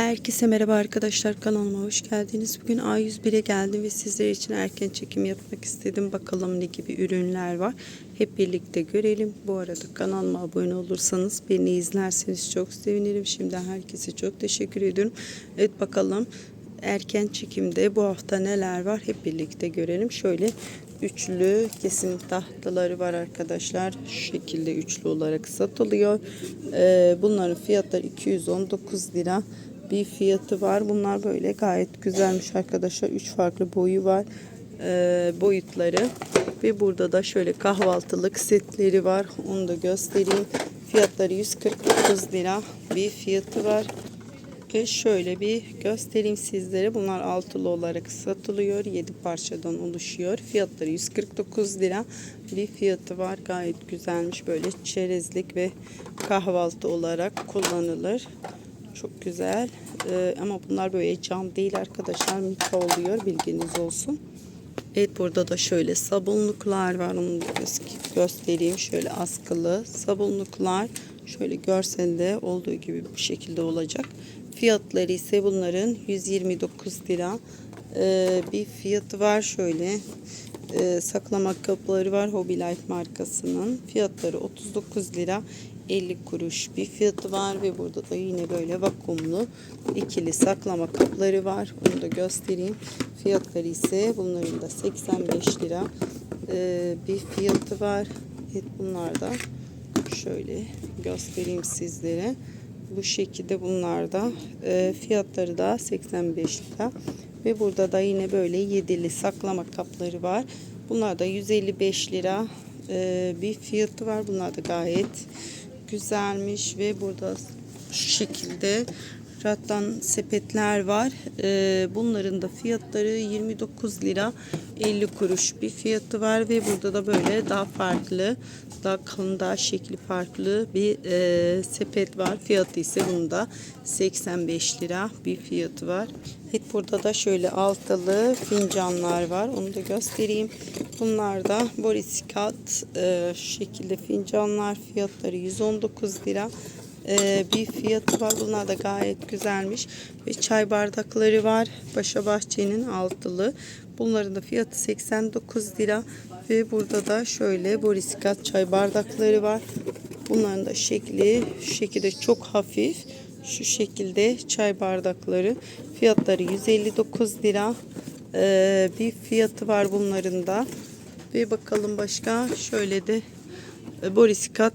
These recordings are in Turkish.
Herkese merhaba arkadaşlar kanalıma hoş geldiniz. Bugün A101'e geldim ve sizler için erken çekim yapmak istedim. Bakalım ne gibi ürünler var. Hep birlikte görelim. Bu arada kanalıma abone olursanız beni izlerseniz çok sevinirim. Şimdi herkese çok teşekkür ediyorum. Evet bakalım erken çekimde bu hafta neler var hep birlikte görelim. Şöyle üçlü kesim tahtaları var arkadaşlar. Şu şekilde üçlü olarak satılıyor. Ee, bunların fiyatları 219 lira bir fiyatı var. Bunlar böyle gayet güzelmiş arkadaşlar. Üç farklı boyu var. Ee, boyutları. Ve burada da şöyle kahvaltılık setleri var. Onu da göstereyim. Fiyatları 149 lira bir fiyatı var. Ve şöyle bir göstereyim sizlere. Bunlar altılı olarak satılıyor. 7 parçadan oluşuyor. Fiyatları 149 lira bir fiyatı var. Gayet güzelmiş. Böyle çerezlik ve kahvaltı olarak kullanılır. Çok güzel. Ee, ama bunlar böyle cam değil arkadaşlar. Mika oluyor. Bilginiz olsun. Evet burada da şöyle sabunluklar var. Onu göstereyim. Şöyle askılı sabunluklar. Şöyle görselde olduğu gibi bu şekilde olacak. Fiyatları ise bunların 129 lira. Ee, bir fiyatı var şöyle. Ee, saklama kapları var Hobby Life markasının. Fiyatları 39 lira. 50 kuruş bir fiyatı var ve burada da yine böyle vakumlu ikili saklama kapları var. Onu da göstereyim. Fiyatları ise bunların da 85 lira ee, bir fiyatı var. Evet bunlar da şöyle göstereyim sizlere. Bu şekilde bunlar da e, fiyatları da 85 lira. Ve burada da yine böyle yedili saklama kapları var. Bunlar da 155 lira e, bir fiyatı var. Bunlar da gayet güzelmiş ve burada şu şekilde rattan sepetler var. Ee, bunların da fiyatları 29 lira 50 kuruş bir fiyatı var ve burada da böyle daha farklı daha kalın daha şekli farklı bir e, sepet var. Fiyatı ise bunda 85 lira bir fiyatı var. Burada da şöyle altılı fincanlar var. Onu da göstereyim. Bunlar da borisikat e, şekilde fincanlar fiyatları 119 lira e, bir fiyatı var. Bunlar da gayet güzelmiş. Ve çay bardakları var. Paşa Bahçe'nin altılı. Bunların da fiyatı 89 lira. Ve burada da şöyle borisikat çay bardakları var. Bunların da şekli şekilde çok hafif. Şu şekilde çay bardakları. Fiyatları 159 lira. Ee, bir fiyatı var bunların da. Ve bakalım başka şöyle de e, borisikat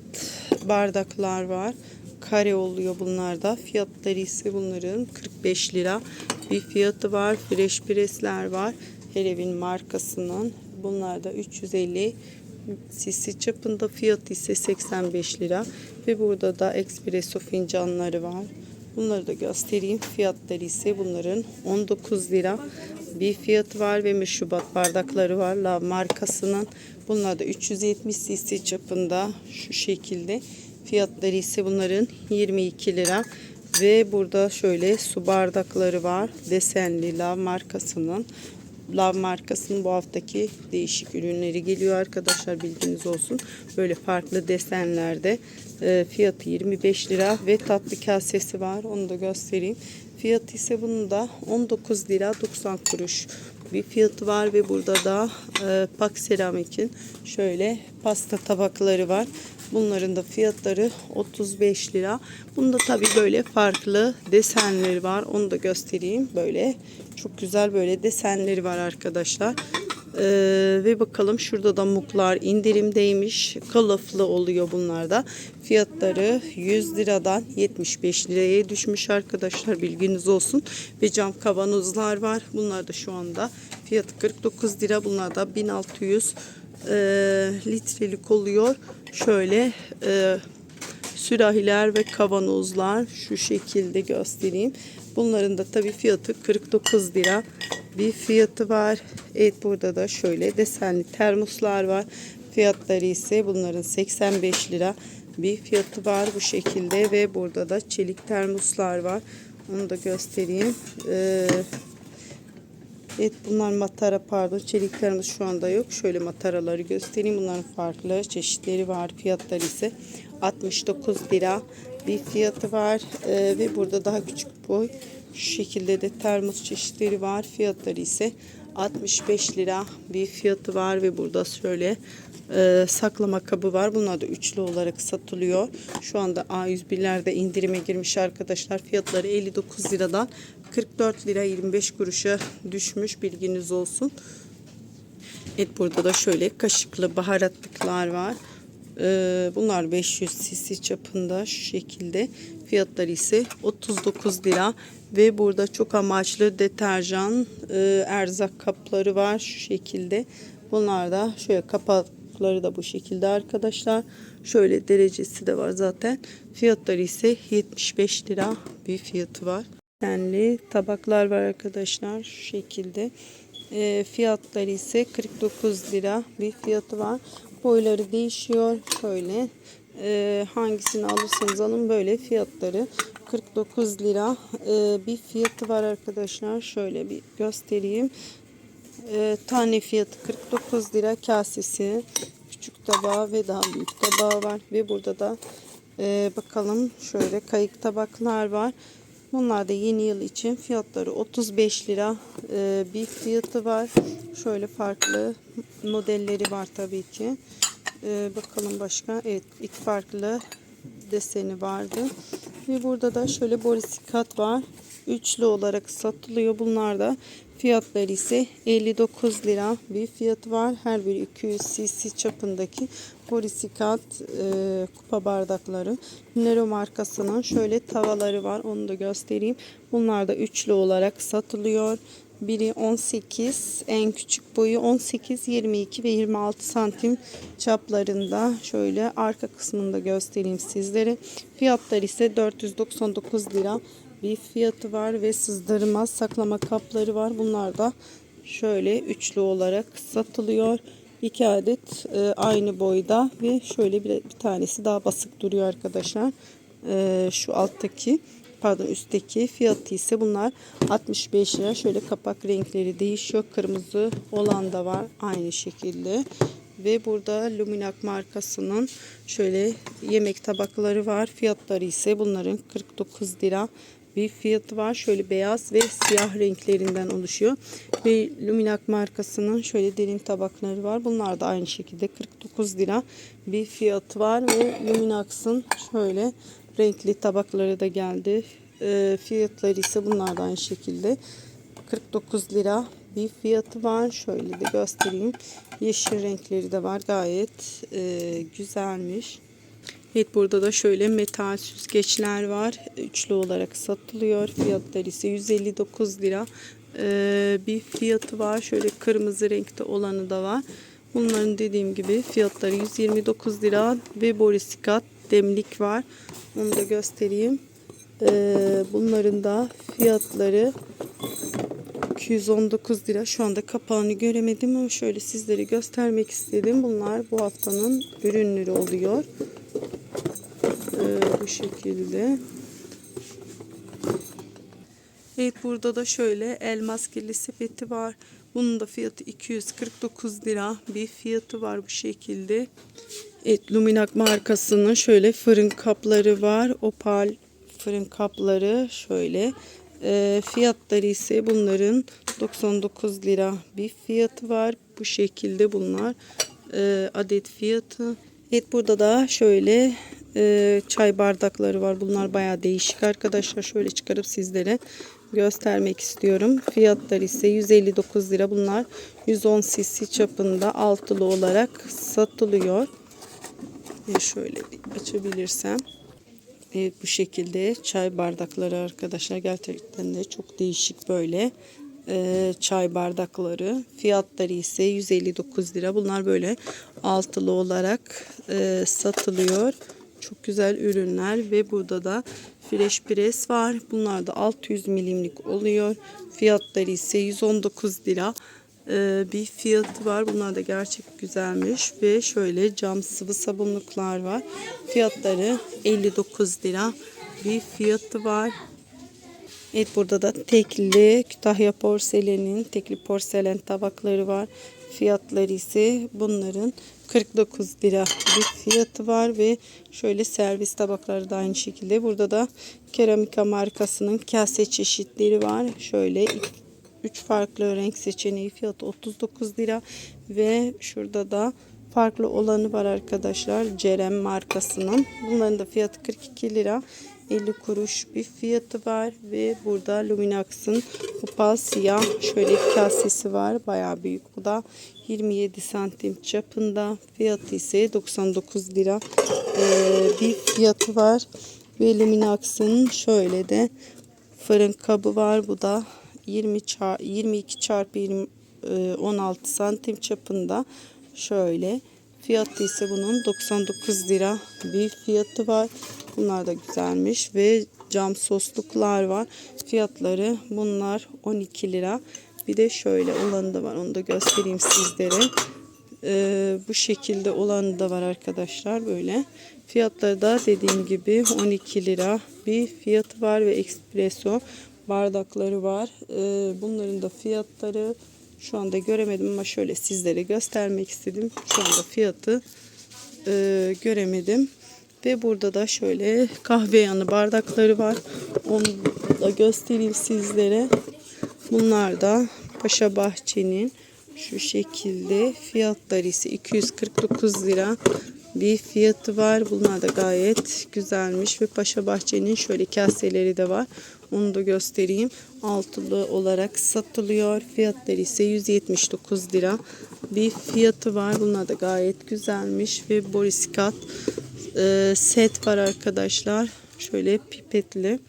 bardaklar var. Kare oluyor bunlarda. Fiyatları ise bunların 45 lira. Bir fiyatı var. Fresh presler var. Herevin markasının. Bunlar da 350 cc çapında fiyatı ise 85 lira. Ve burada da espresso fincanları var. Bunları da göstereyim. Fiyatları ise bunların 19 lira bir fiyatı var ve meşrubat bardakları var. La markasının. Bunlar da 370 cc çapında şu şekilde. Fiyatları ise bunların 22 lira. Ve burada şöyle su bardakları var. Desenli La markasının. Lav markasının bu haftaki değişik ürünleri geliyor arkadaşlar bilginiz olsun. Böyle farklı desenlerde e, fiyatı 25 lira ve tatlı kasesi var onu da göstereyim. Fiyatı ise bunun da 19 lira 90 kuruş bir fiyatı var ve burada da e, Pak Seramik'in şöyle pasta tabakları var. Bunların da fiyatları 35 lira. Bunda tabii böyle farklı desenleri var. Onu da göstereyim. Böyle çok güzel böyle desenleri var arkadaşlar. Ee, ve bakalım şurada da muklar indirimdeymiş. Kılıflı oluyor bunlar da. Fiyatları 100 liradan 75 liraya düşmüş arkadaşlar bilginiz olsun. Ve cam kavanozlar var. Bunlar da şu anda fiyatı 49 lira. Bunlar da 1600 e, litrelik oluyor. Şöyle e, sürahiler ve kavanozlar şu şekilde göstereyim. Bunların da tabii fiyatı 49 lira bir fiyatı var. Evet burada da şöyle desenli termoslar var. Fiyatları ise bunların 85 lira bir fiyatı var bu şekilde ve burada da çelik termoslar var. Onu da göstereyim. Ee, Evet bunlar matara pardon çeliklerimiz şu anda yok. Şöyle mataraları göstereyim. Bunların farklı çeşitleri var. Fiyatları ise 69 lira bir fiyatı var. Ee, ve burada daha küçük boy şu şekilde de termos çeşitleri var. Fiyatları ise 65 lira bir fiyatı var ve burada şöyle e, saklama kabı var. Bunlar da üçlü olarak satılıyor. Şu anda A101'lerde indirime girmiş arkadaşlar. Fiyatları 59 liradan 44 lira 25 kuruşa düşmüş bilginiz olsun. Evet burada da şöyle kaşıklı baharatlıklar var. Ee, bunlar 500 cc çapında şu şekilde. Fiyatları ise 39 lira ve burada çok amaçlı deterjan e, erzak kapları var şu şekilde. Bunlar da şöyle kapakları da bu şekilde arkadaşlar. Şöyle derecesi de var zaten. Fiyatları ise 75 lira bir fiyatı var. Denli tabaklar var arkadaşlar şu şekilde. E, fiyatları ise 49 lira bir fiyatı var. Boyları değişiyor. Şöyle e, hangisini alırsanız alın böyle fiyatları 49 lira e, bir fiyatı var arkadaşlar. Şöyle bir göstereyim. E, tane fiyatı 49 lira kasesi küçük tabağı ve daha büyük tabağı var ve burada da e, bakalım şöyle kayık tabaklar var. Bunlar da yeni yıl için fiyatları 35 lira e, bir fiyatı var. Şöyle farklı modelleri var tabii ki. E, bakalım başka. Evet iki farklı deseni vardı. Ve burada da şöyle borisikat var. Üçlü olarak satılıyor. Bunlar da fiyatları ise 59 lira bir fiyatı var. Her biri 200 cc çapındaki borisikat e, kupa bardakları. Nero markasının şöyle tavaları var. Onu da göstereyim. Bunlar da üçlü olarak satılıyor. Biri 18, en küçük boyu 18, 22 ve 26 santim çaplarında. Şöyle arka kısmında göstereyim sizlere. Fiyatları ise 499 lira bir fiyatı var ve sızdırmaz saklama kapları var. Bunlar da şöyle üçlü olarak satılıyor. İki adet e, aynı boyda ve şöyle bir, bir tanesi daha basık duruyor arkadaşlar. E, şu alttaki pardon üstteki fiyatı ise bunlar 65 lira. Şöyle kapak renkleri değişiyor. Kırmızı olan da var aynı şekilde. Ve burada Luminac markasının şöyle yemek tabakları var. Fiyatları ise bunların 49 lira bir fiyatı var. Şöyle beyaz ve siyah renklerinden oluşuyor. Ve Luminac markasının şöyle derin tabakları var. Bunlar da aynı şekilde 49 lira bir fiyatı var. Ve Luminac'ın şöyle renkli tabakları da geldi. E, fiyatları ise bunlar da aynı şekilde 49 lira bir fiyatı var. Şöyle de göstereyim. Yeşil renkleri de var. Gayet e, güzelmiş. Evet burada da şöyle metal süzgeçler var. Üçlü olarak satılıyor. Fiyatları ise 159 lira. Ee, bir fiyatı var. Şöyle kırmızı renkte olanı da var. Bunların dediğim gibi fiyatları 129 lira ve borisikat demlik var. Onu da göstereyim. Ee, bunların da fiyatları 219 lira. Şu anda kapağını göremedim ama şöyle sizlere göstermek istedim. Bunlar bu haftanın ürünleri oluyor. Ee, bu şekilde. Evet burada da şöyle el maskeli sepeti var. Bunun da fiyatı 249 lira bir fiyatı var bu şekilde. Evet Luminac markasının şöyle fırın kapları var. Opal fırın kapları şöyle. E, fiyatları ise bunların 99 lira bir fiyatı var. Bu şekilde bunlar e, adet fiyatı. Evet burada da şöyle e, çay bardakları var. Bunlar bayağı değişik arkadaşlar. Şöyle çıkarıp sizlere göstermek istiyorum. Fiyatları ise 159 lira. Bunlar 110 cc çapında altılı olarak satılıyor. E, şöyle açabilirsem. Evet bu şekilde çay bardakları arkadaşlar gerçekten de çok değişik böyle e, çay bardakları. Fiyatları ise 159 lira. Bunlar böyle altılı olarak e, satılıyor. Çok güzel ürünler ve burada da fresh press var. Bunlar da 600 milimlik oluyor. Fiyatları ise 119 lira e, bir fiyatı var. Bunlar da gerçek güzelmiş ve şöyle cam sıvı sabunluklar var. Fiyatları 59 lira bir fiyatı var. Evet burada da tekli Kütahya porselenin tekli porselen tabakları var. Fiyatları ise bunların 49 lira bir fiyatı var ve şöyle servis tabakları da aynı şekilde. Burada da keramika markasının kase çeşitleri var. Şöyle 3 farklı renk seçeneği fiyatı 39 lira ve şurada da farklı olanı var arkadaşlar. Cerem markasının. Bunların da fiyatı 42 lira. 50 kuruş bir fiyatı var ve burada Luminax'ın opal siyah şöyle bir kasesi var. Bayağı büyük bu da 27 santim çapında. Fiyatı ise 99 lira ee, bir fiyatı var. Ve Luminax'ın şöyle de fırın kabı var. Bu da 20 çar 22 çarpı 20, e, 16 santim çapında şöyle fiyatı ise bunun 99 lira bir fiyatı var bunlar da güzelmiş ve cam sosluklar var fiyatları bunlar 12 lira bir de şöyle olanı da var onu da göstereyim sizlere Ee, bu şekilde olanı da var arkadaşlar böyle fiyatları da dediğim gibi 12 lira bir fiyatı var ve espresso bardakları var. Ee, bunların da fiyatları şu anda göremedim ama şöyle sizlere göstermek istedim. Şu anda fiyatı e, göremedim. Ve burada da şöyle kahve yanı bardakları var. Onu da göstereyim sizlere. Bunlar da Paşa Bahçe'nin şu şekilde fiyatları ise 249 lira bir fiyatı var. Bunlar da gayet güzelmiş ve Paşa Bahçe'nin şöyle kaseleri de var. Onu da göstereyim. Altılı olarak satılıyor. Fiyatları ise 179 lira bir fiyatı var. Bunlar da gayet güzelmiş ve Boriskat e, set var arkadaşlar. Şöyle pipetli.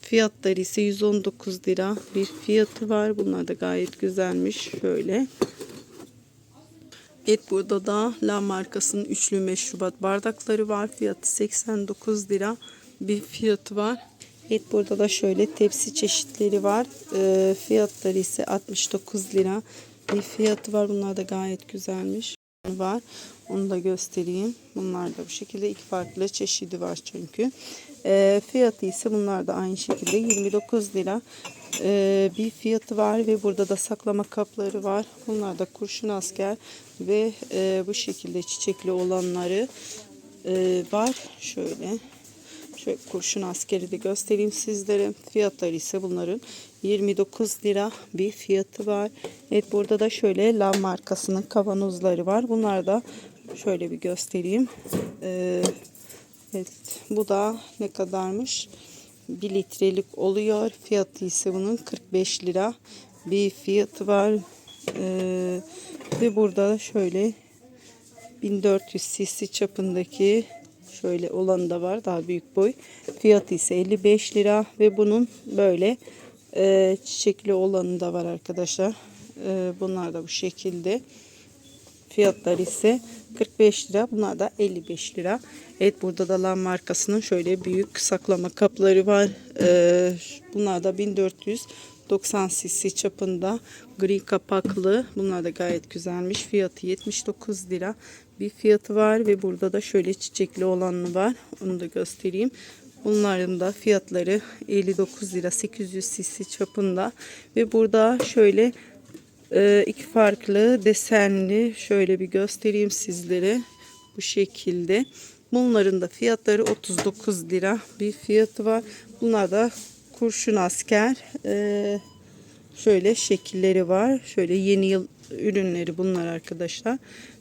Fiyatları ise 119 lira bir fiyatı var. Bunlar da gayet güzelmiş. Şöyle. Evet burada da La markasının üçlü meşrubat bardakları var. Fiyatı 89 lira bir fiyatı var. Evet burada da şöyle tepsi çeşitleri var. E, fiyatları ise 69 lira bir fiyatı var. Bunlar da gayet güzelmiş. Var. Onu da göstereyim. Bunlar da bu şekilde iki farklı çeşidi var çünkü. E, fiyatı ise bunlar da aynı şekilde 29 lira e, bir fiyatı var ve burada da saklama kapları var. Bunlar da kurşun asker ve e, bu şekilde çiçekli olanları e, var. Şöyle Şöyle kurşun askeri de göstereyim sizlere. Fiyatları ise bunların 29 lira bir fiyatı var. Evet burada da şöyle Lav markasının kavanozları var. Bunlar da şöyle bir göstereyim. Ee, evet bu da ne kadarmış? 1 litrelik oluyor. Fiyatı ise bunun 45 lira bir fiyatı var. Ee, ve burada şöyle 1400 cc çapındaki Şöyle olanı da var. Daha büyük boy. Fiyatı ise 55 lira ve bunun böyle e, çiçekli olanı da var arkadaşlar. E, bunlar da bu şekilde. Fiyatlar ise 45 lira. Bunlar da 55 lira. Evet burada da Lan markasının şöyle büyük saklama kapları var. E, bunlar da 1490 cc çapında gri kapaklı. Bunlar da gayet güzelmiş. Fiyatı 79 lira bir fiyatı var ve burada da şöyle çiçekli olanı var. Onu da göstereyim. Bunların da fiyatları 59 lira 800 cc çapında ve burada şöyle e, iki farklı desenli şöyle bir göstereyim sizlere bu şekilde. Bunların da fiyatları 39 lira bir fiyatı var. Bunlar da kurşun asker. E, şöyle şekilleri var. Şöyle yeni yıl ürünleri bunlar arkadaşlar.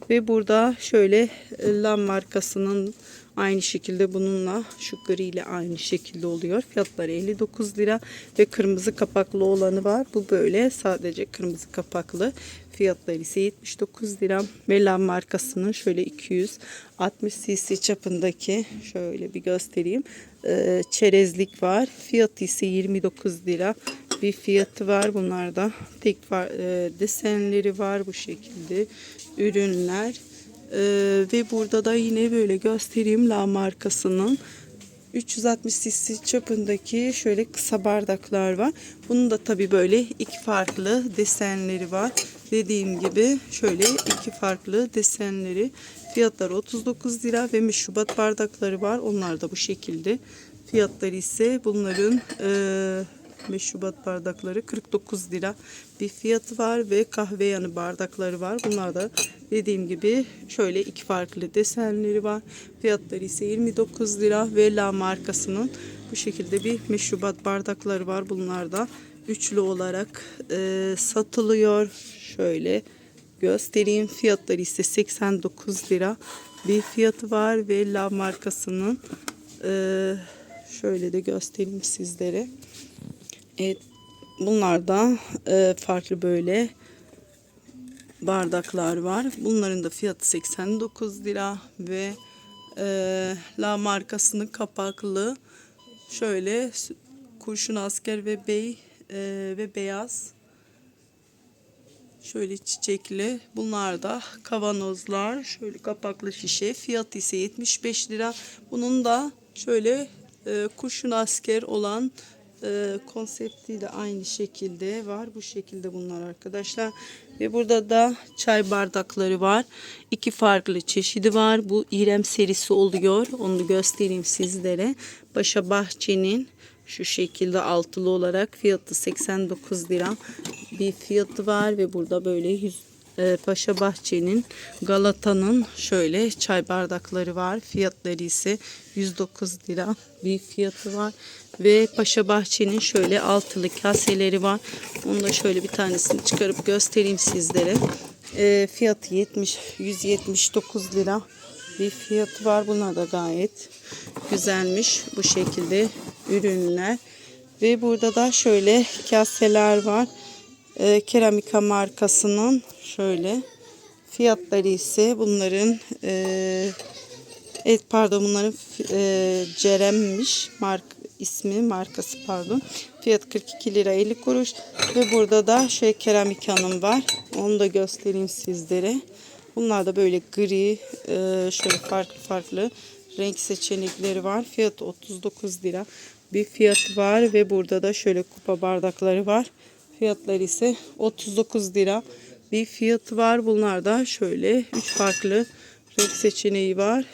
Ve burada şöyle e, Lam markasının aynı şekilde bununla şu gri ile aynı şekilde oluyor. Fiyatları 59 lira ve kırmızı kapaklı olanı var. Bu böyle sadece kırmızı kapaklı. Fiyatları ise 79 lira. Ve Lam markasının şöyle 260 cc çapındaki şöyle bir göstereyim. Ee, çerezlik var. Fiyatı ise 29 lira bir fiyatı var. Bunlarda tek e, desenleri var bu şekilde ürünler. E, ve burada da yine böyle göstereyim La markasının 360 cc çapındaki şöyle kısa bardaklar var. Bunun da tabi böyle iki farklı desenleri var. Dediğim gibi şöyle iki farklı desenleri. Fiyatları 39 lira ve meşrubat bardakları var. Onlar da bu şekilde. Fiyatları ise bunların e, meşrubat bardakları 49 lira bir fiyatı var ve kahve yanı bardakları var. Bunlar da dediğim gibi şöyle iki farklı desenleri var. Fiyatları ise 29 lira ve La markasının bu şekilde bir meşrubat bardakları var. Bunlar da üçlü olarak e, satılıyor. Şöyle göstereyim. Fiyatları ise 89 lira bir fiyatı var ve La markasının e, şöyle de göstereyim sizlere. Evet, bunlar da e, farklı böyle bardaklar var. Bunların da fiyatı 89 lira ve e, La markasının kapaklı şöyle kurşun asker ve bey e, ve beyaz şöyle çiçekli. Bunlar da kavanozlar şöyle kapaklı şişe. Fiyatı ise 75 lira. Bunun da şöyle e, kurşun asker olan e, konsepti de aynı şekilde var. Bu şekilde bunlar arkadaşlar. Ve burada da çay bardakları var. İki farklı çeşidi var. Bu İrem serisi oluyor. Onu göstereyim sizlere. Başa Bahçe'nin şu şekilde altılı olarak fiyatı 89 lira bir fiyatı var ve burada böyle 100 e, Paşa Bahçe'nin Galata'nın şöyle çay bardakları var. Fiyatları ise 109 lira bir fiyatı var. Ve Paşa Bahçe'nin şöyle altılı kaseleri var. Onu da şöyle bir tanesini çıkarıp göstereyim sizlere. E, fiyatı 70 179 lira bir fiyatı var. Bunlar da gayet güzelmiş. Bu şekilde ürünler. Ve burada da şöyle kaseler var e, Keramika markasının şöyle fiyatları ise bunların e, evet pardon bunların e, Cerem'miş mark ismi markası pardon. Fiyat 42 lira 50 kuruş. Ve burada da şey keramikanın var. Onu da göstereyim sizlere. Bunlar da böyle gri e, şöyle farklı farklı renk seçenekleri var. Fiyat 39 lira bir fiyatı var. Ve burada da şöyle kupa bardakları var. Fiyatları ise 39 lira bir fiyatı var. Bunlar da şöyle 3 farklı renk seçeneği var.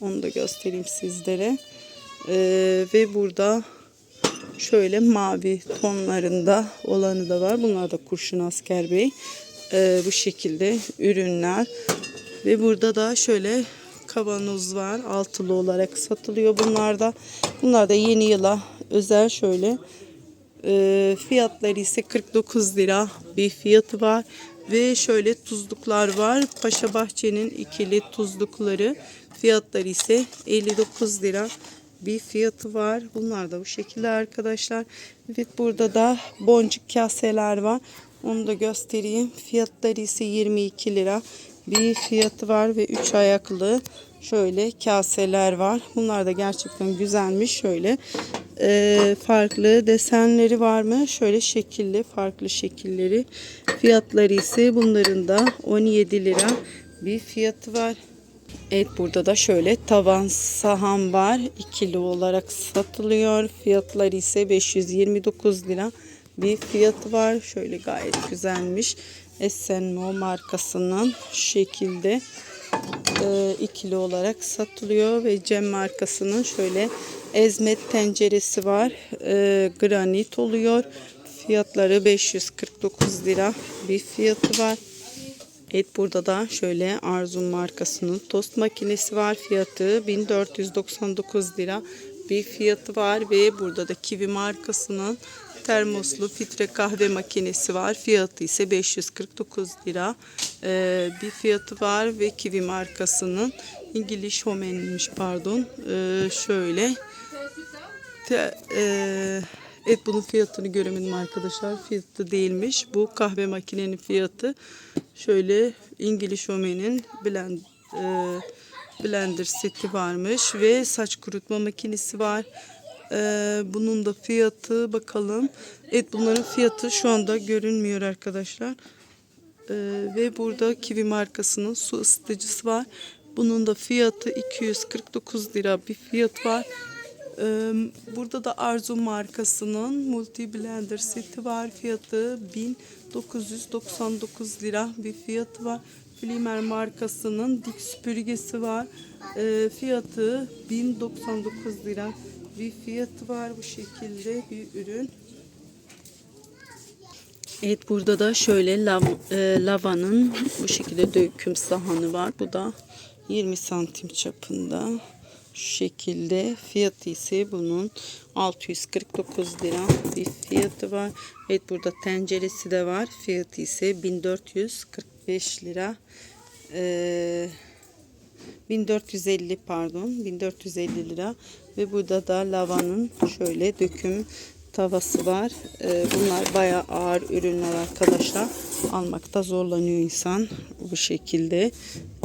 Onu da göstereyim sizlere. Ee, ve burada şöyle mavi tonlarında olanı da var. Bunlar da Kurşun Asker Bey. Ee, bu şekilde ürünler. Ve burada da şöyle kavanoz var. Altılı olarak satılıyor bunlar da. Bunlar da yeni yıla özel şöyle e, fiyatları ise 49 lira bir fiyatı var. Ve şöyle tuzluklar var. Paşa Bahçe'nin ikili tuzlukları. Fiyatları ise 59 lira bir fiyatı var. Bunlar da bu şekilde arkadaşlar. Evet burada da boncuk kaseler var. Onu da göstereyim. Fiyatları ise 22 lira bir fiyatı var ve 3 ayaklı şöyle kaseler var. Bunlar da gerçekten güzelmiş. Şöyle e, farklı desenleri var mı? Şöyle şekilli farklı şekilleri. Fiyatları ise bunların da 17 lira bir fiyatı var. Evet burada da şöyle tavan saham var. ikili olarak satılıyor. Fiyatları ise 529 lira bir fiyatı var. Şöyle gayet güzelmiş. Esenmo markasının şekilde e, ikili olarak satılıyor ve Cem markasının şöyle ezmet tenceresi var. E, granit oluyor. Fiyatları 549 lira bir fiyatı var. Evet burada da şöyle Arzu markasının tost makinesi var. Fiyatı 1499 lira bir fiyatı var ve burada da Kiwi markasının termoslu filtre kahve makinesi var. Fiyatı ise 549 lira ee, bir fiyatı var ve Kiwi markasının İngiliz Homen'miş pardon. Ee, şöyle te, e, evet bunun fiyatını göremedim arkadaşlar. Fiyatı değilmiş. Bu kahve makinenin fiyatı şöyle İngiliz Homen'in blend e, blender seti varmış ve saç kurutma makinesi var. Ee, bunun da fiyatı bakalım. Evet bunların fiyatı şu anda görünmüyor arkadaşlar. Ee, ve burada Kiwi markasının su ısıtıcısı var. Bunun da fiyatı 249 lira bir fiyat var. Ee, burada da Arzu markasının multi blender seti var. Fiyatı 1999 lira bir fiyatı var. Flimer markasının dik süpürgesi var. Ee, fiyatı 1099 lira bir fiyatı var bu şekilde bir ürün. Evet burada da şöyle lav, e, lavanın bu şekilde döküm sahanı var. Bu da 20 santim çapında. Şu şekilde fiyatı ise bunun 649 lira bir fiyatı var. Evet burada tenceresi de var. Fiyatı ise 1445 lira. Ee, 1450 pardon 1450 lira ve burada da lavanın şöyle döküm tavası var. Ee, bunlar bayağı ağır ürünler arkadaşlar. Almakta zorlanıyor insan bu şekilde.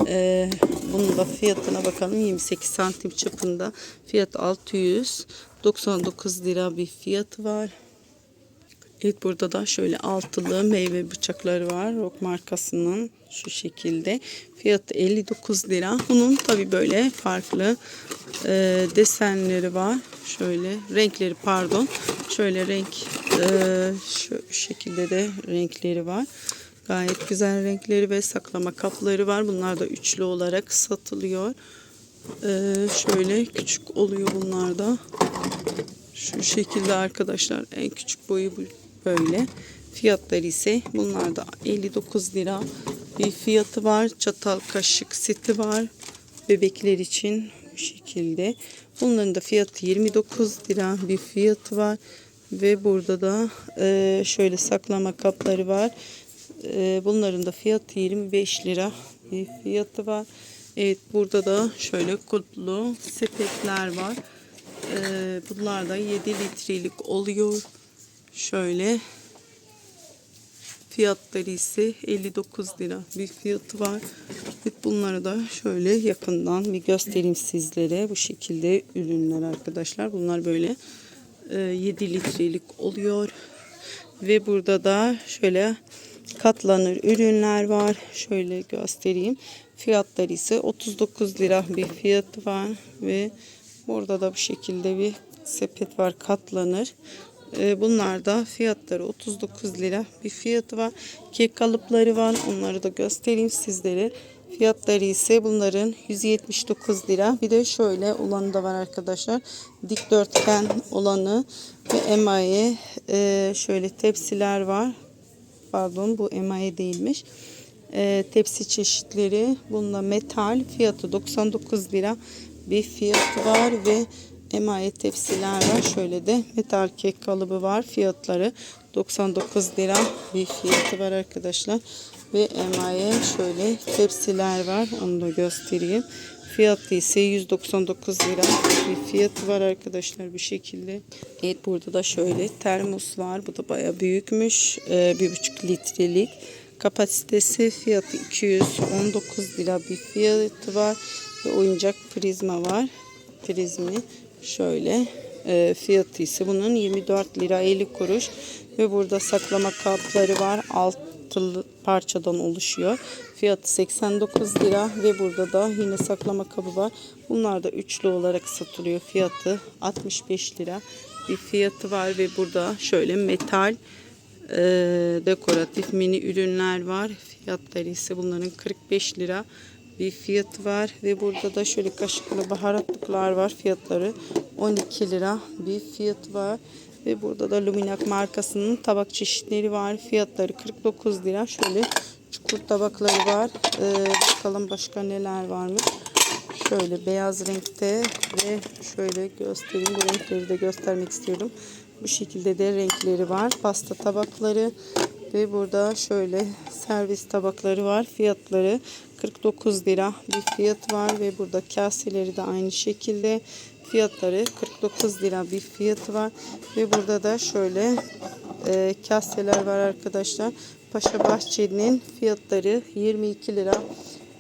Ee, bunun da fiyatına bakalım. 28 santim çapında. Fiyat 699 lira bir fiyatı var. Evet burada da şöyle altılı meyve bıçakları var. Rock markasının şu şekilde. Fiyatı 59 lira. Bunun tabi böyle farklı e, desenleri var. Şöyle renkleri pardon. Şöyle renk e, şu şekilde de renkleri var. Gayet güzel renkleri ve saklama kapları var. Bunlar da üçlü olarak satılıyor. E, şöyle küçük oluyor bunlar da. Şu şekilde arkadaşlar en küçük boyu bu böyle. Fiyatları ise bunlar da 59 lira bir fiyatı var. Çatal kaşık seti var. Bebekler için bu şekilde. Bunların da fiyatı 29 lira bir fiyatı var. Ve burada da e, şöyle saklama kapları var. E, bunların da fiyatı 25 lira bir fiyatı var. Evet burada da şöyle kutlu sepetler var. Ee, bunlar da 7 litrelik oluyor. Şöyle fiyatları ise 59 lira bir fiyatı var. Bunları da şöyle yakından bir göstereyim sizlere. Bu şekilde ürünler arkadaşlar. Bunlar böyle e, 7 litrelik oluyor. Ve burada da şöyle katlanır ürünler var. Şöyle göstereyim. Fiyatları ise 39 lira bir fiyatı var ve burada da bu şekilde bir sepet var katlanır. Ee, Bunlar da fiyatları 39 lira bir fiyatı var. Kek kalıpları var. Onları da göstereyim sizlere. Fiyatları ise bunların 179 lira. Bir de şöyle olanı da var arkadaşlar. Dikdörtgen olanı ve emaye e, şöyle tepsiler var. Pardon bu emaye değilmiş. E, tepsi çeşitleri. Bunda metal fiyatı 99 lira bir fiyatı var ve emaye tepsiler var. Şöyle de metal kek kalıbı var. Fiyatları 99 lira bir fiyatı var arkadaşlar. Ve emaye şöyle tepsiler var. Onu da göstereyim. Fiyatı ise 199 lira bir fiyatı var arkadaşlar bu şekilde. Evet burada da şöyle termos var. Bu da baya büyükmüş. Ee, bir buçuk litrelik. Kapasitesi fiyatı 219 lira bir fiyatı var. Ve oyuncak prizma var. Prizmi şöyle e, fiyatı ise bunun 24 lira 50 kuruş. Ve burada saklama kapları var. Altılı parçadan oluşuyor. Fiyatı 89 lira ve burada da yine saklama kabı var. Bunlar da üçlü olarak satılıyor. Fiyatı 65 lira bir fiyatı var ve burada şöyle metal e, dekoratif mini ürünler var. Fiyatları ise bunların 45 lira bir fiyatı var ve burada da şöyle kaşıklı baharatlıklar var. Fiyatları 12 lira bir fiyatı var. Ve burada da Luminac markasının tabak çeşitleri var. Fiyatları 49 lira. Şöyle çukur tabakları var. Ee, bakalım başka neler varmış. Şöyle beyaz renkte ve şöyle göstereyim. Bu renkleri de göstermek istiyorum. Bu şekilde de renkleri var. Pasta tabakları ve burada şöyle servis tabakları var. Fiyatları 49 lira bir fiyat var ve burada kaseleri de aynı şekilde fiyatları 49 lira bir fiyatı var ve burada da şöyle e, kaseler var arkadaşlar. Paşa Bahçeli'nin fiyatları 22 lira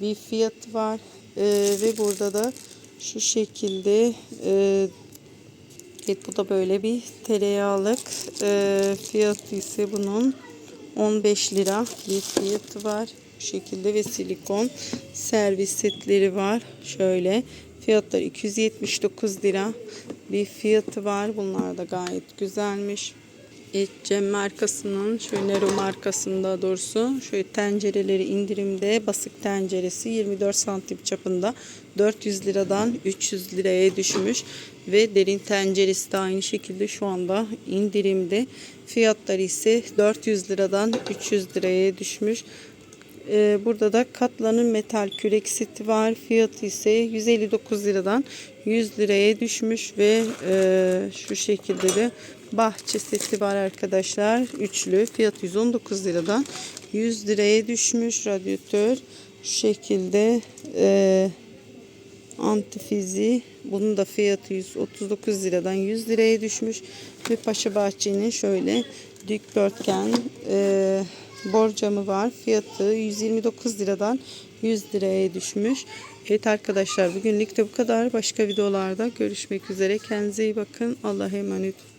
bir fiyatı var E, ve burada da şu şekilde e, evet bu da böyle bir tereyağlık e, fiyatı ise bunun 15 lira bir fiyatı var. Bu şekilde ve silikon servis setleri var. Şöyle fiyatları 279 lira bir fiyatı var. Bunlar da gayet güzelmiş. Evet, Cem markasının şöyle Nero markasında doğrusu şöyle tencereleri indirimde basık tenceresi 24 santim çapında 400 liradan 300 liraya düşmüş ve derin tenceresi de aynı şekilde şu anda indirimde fiyatları ise 400 liradan 300 liraya düşmüş. Ee, burada da katlanın metal kürek seti var. Fiyatı ise 159 liradan 100 liraya düşmüş ve e, şu şekilde de bahçe seti var arkadaşlar. Üçlü. Fiyatı 119 liradan 100 liraya düşmüş. Radyatör şu şekilde e, antifizi. Bunun da fiyatı 139 liradan 100 liraya düşmüş. Ve Paşa Bahçe'nin şöyle dikdörtgen e, borcamı var. Fiyatı 129 liradan 100 liraya düşmüş. Evet arkadaşlar bugünlük de bu kadar. Başka videolarda görüşmek üzere. Kendinize iyi bakın. Allah'a emanet olun.